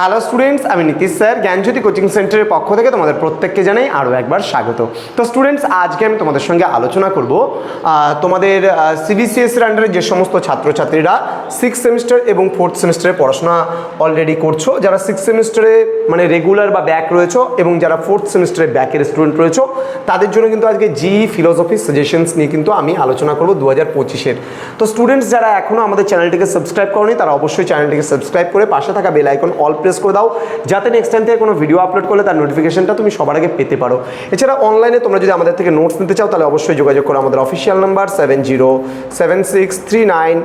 Hello students আমি Nitish sir, জ্ঞানজ্যোতি coaching সেন্টারের পক্ষ থেকে তোমাদের প্রত্যেককে জানাই আরও একবার স্বাগত। তো স্টুডেন্টস আজকে আমি তোমাদের সঙ্গে আলোচনা করব তোমাদের সিবিসিএসের আন্ডারে যে সমস্ত ছাত্রছাত্রীরা সিক্স সেমিস্টার এবং ফোর্থ সেমিস্টারে পড়াশোনা অলরেডি করছ, যারা সিক্স সেমিস্টারে মানে রেগুলার বা ব্যাক রয়েছো এবং যারা ফোর্থ সেমিস্টারে ব্যাকের স্টুডেন্ট রয়েছো, তাদের জন্য কিন্তু আজকে জি ফিলোসফি সাজেশনস নিয়ে কিন্তু আমি আলোচনা করব দু হাজার পঁচিশের। তো স্টুডেন্টস যারা এখনও আমাদের চ্যানেলটিকে সাবস্ক্রাইব করনি, তারা অবশ্যই চ্যানেলটিকে সাবস্ক্রাইব করে পাশে থাকা বেল আইকন অল প্রেস করে দাও। যাতে নেক্সট টাইম থেকে কোনো ভিডিও আপলোড করলে তার নোটিফিকেশনটা তুমি সবার আগে পেতে পারো। এছাড়া অনলাইনে তোমরা যদি আমাদের থেকে নোটস নিতে চাও, তাহলে অবশ্যই যোগাযোগ করো আমাদের official number seven zero seven six three nine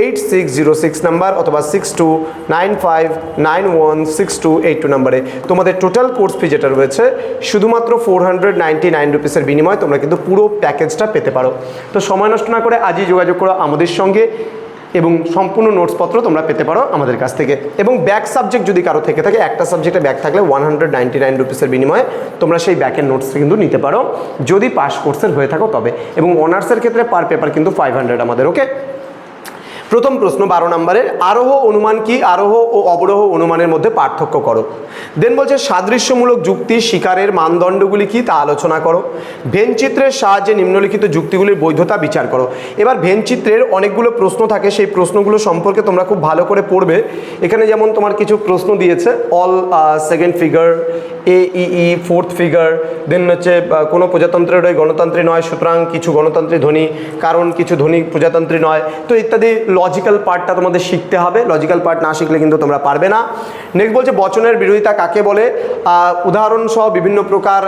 eight six zero six number অথবা six two nine five nine one six two eight two নাম্বারে তোমাদের টোটাল কোর্স ফি যেটা রয়েছে, শুধুমাত্র ফোর হান্ড্রেড নাইনটি নাইন রুপিসের বিনিময়ে তোমরা কিন্তু পুরো প্যাকেজটা পেতে পারো। তো সময় নষ্ট না করে আজই যোগাযোগ করো আমাদের সঙ্গে। এবং সম্পূর্ণ নোটসপত্র তোমরা পেতে পারো আমাদের কাছ থেকে। এবং ব্যাক সাবজেক্ট যদি কারও থেকে থাকে, একটা সাবজেক্টে ব্যাক থাকলে ওয়ান হান্ড্রেড নাইনটি নাইন রুপিসের বিনিময়ে তোমরা সেই ব্যাকের নোটস কিন্তু নিতে পারো। যদি পাস কোর্সের হয়ে থাকো তবে। এবং অনার্সের ক্ষেত্রে পার পেপার কিন্তু ফাইভ হান্ড্রেড আমাদের ওকে প্রথম প্রশ্ন বারো নম্বরের, আরোহ অনুমান কি? আরোহ ও অবরোহ অনুমানের মধ্যে পার্থক্য করো। দেন বলছে, সাদৃশ্যমূলক যুক্তি শিকারের মানদণ্ডগুলি কি? তা আলোচনা করো। ভেনচিত্রের সাহায্যে নিম্নলিখিত যুক্তিগুলির বৈধতা বিচার করো। এবার ভেনচিত্রের অনেকগুলো প্রশ্ন থাকে, সেই প্রশ্নগুলো সম্পর্কে তোমরা খুব ভালো করে পড়বে। এখানে যেমন তোমার কিছু প্রশ্ন দিয়েছে all second figure A E fourth figure then হচ্ছে কোনো প্রজাতন্ত্রের গণতন্ত্রী নয়, সুতরাং কিছু গণতন্ত্রী ধ্বনি কারণ কিছু ধ্বনি প্রজাতন্ত্রী নয়, তো ইত্যাদি লজিক্যাল পার্টটা তোমাদের শিখতে হবে। লজিক্যাল পার্ট না শিখলে কিন্তু তোমরা পারবে না। নেক্সট বলছে বচনের বিরোধিতা কাকে বলে? আহ, উদাহরণ সহ বিভিন্ন প্রকার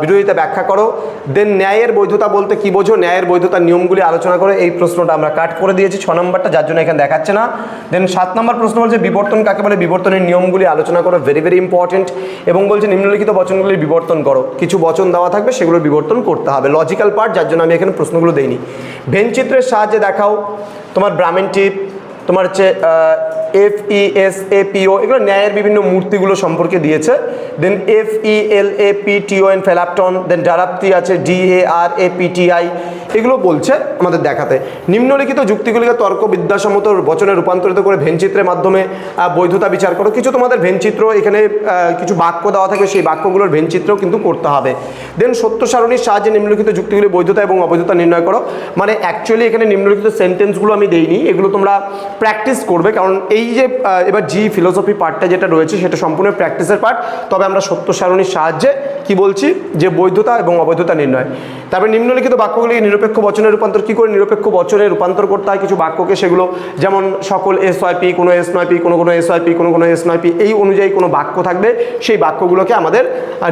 বিরোধিতা ব্যাখ্যা করো। দেন ন্যায়ের বৈধতা বলতে কি বোঝো? ন্যায়ের বৈধতার নিয়মগুলি আলোচনা করো। এই প্রশ্নটা আমরা কাট করে দিয়েছি ছ নম্বরটা যার জন্য এখানে দেখাচ্ছে না। দেন সাত নম্বর প্রশ্ন বলছে বিবর্তন কাকে বলে? বিবর্তনের নিয়মগুলি আলোচনা করো ভেরি ভেরি ইম্পর্টেন্ট এবং বলছে নিম্নলিখিত বচনগুলি বিবর্তন করো। কিছু বচন দেওয়া থাকবে সেগুলো বিবর্তন করতে হবে। লজিক্যাল পার্ট যার জন্য আমি এখানে প্রশ্নগুলো দেইনি। ভেনচিত্রের সাহায্যে দেখাও। তোমার ব্রাহ্মণ টিপ তোমার হচ্ছে এফ ই এস এ পিও এগুলো ন্যায়ের বিভিন্ন মূর্তিগুলো সম্পর্কে দিয়েছে। Then F E L A P T O N Felapton then Darapti আছে D A R A P T I এগুলো বলছে আমাদের দেখাতে। নিম্নলিখিত যুক্তিগুলিকে তর্ক বিদ্যাসম্মত বচনে রূপান্তরিত করে ভেনচিত্রের মাধ্যমে বৈধতা বিচার করো। কিছু তোমাদের ভেনচিত্র এখানে কিছু বাক্য দেওয়া থাকে, সেই বাক্যগুলোর ভেনচিত্রও কিন্তু করতে হবে। দেন সত্য সারণীর সাহায্যে নিম্নলিখিত যুক্তিগুলি বৈধতা এবং অবৈধতা নির্ণয় করো। মানে অ্যাকচুয়ালি এখানে নিম্নলিখিত সেন্টেন্সগুলো আমি দেইনি, এগুলো তোমরা প্র্যাকটিস করবে, কারণ এই যে এবার জি ফিলোসফি পার্টটা যেটা রয়েছে, সেটা সম্পূর্ণ প্র্যাকটিসের পার্ট তবে আমরা সত্য সারণীর সাহায্যে কি বলছি? যে বৈধতা এবং অবৈধতা নির্ণয়। তারপরে নিম্নলিখিত বাক্যগুলি নিরপেক্ষ বচনের রূপান্তর, কী করে নিরপেক্ষ বচনে রূপান্তর করতে হয়? কিছু বাক্যকে সেগুলো, যেমন সকল এস ওয়াই পি কোনো এস নয় পি কোনো কোনো এস ওয়াই পি কোনো কোনো এস নয় পি এই অনুযায়ী কোনো বাক্য থাকবে, সেই বাক্যগুলোকে আমাদের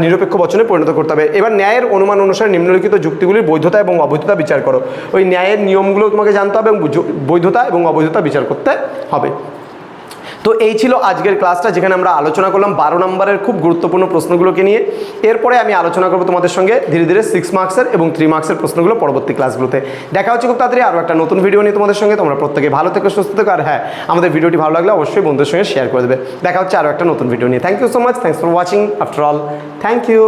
নিরপেক্ষ বচনে পরিণত করতে হবে। এবার ন্যায়ের অনুমান অনুসারে নিম্নলিখিত যুক্তিগুলির বৈধতা এবং অবৈধতা বিচার করো। ওই ন্যায়ের নিয়মগুলো তোমাকে জানতে হবে এবং বৈধতা এবং অবৈধতা বিচার করতে হবে। তো এই ছিল আজকের ক্লাসটা, যেখানে আমরা আলোচনা করলাম বারো নম্বরের খুব গুরুত্বপূর্ণ প্রশ্নগুলোকে নিয়ে। এরপরে আমি আলোচনা করব তোমাদের সঙ্গে ধীরে ধীরে সিক্স মার্কসের এবং থ্রি মার্কসের প্রশ্নগুলো পরবর্তী ক্লাসগুলোতে দেখা হচ্ছে খুব তাড়াতাড়ি আরও একটা নতুন ভিডিও নিয়ে তোমাদের সঙ্গে। তোমরা প্রত্যেকে ভালো থেকে, সুস্থ থেকো, আর হ্যাঁ আমাদের ভিডিওটি ভালো লাগলে অবশ্যই বন্ধুদের সঙ্গে শেয়ার করে দেবে। দেখা হচ্ছে আরও একটা নতুন ভিডিও নিয়ে। Thank you so much thanks for watching after all thank you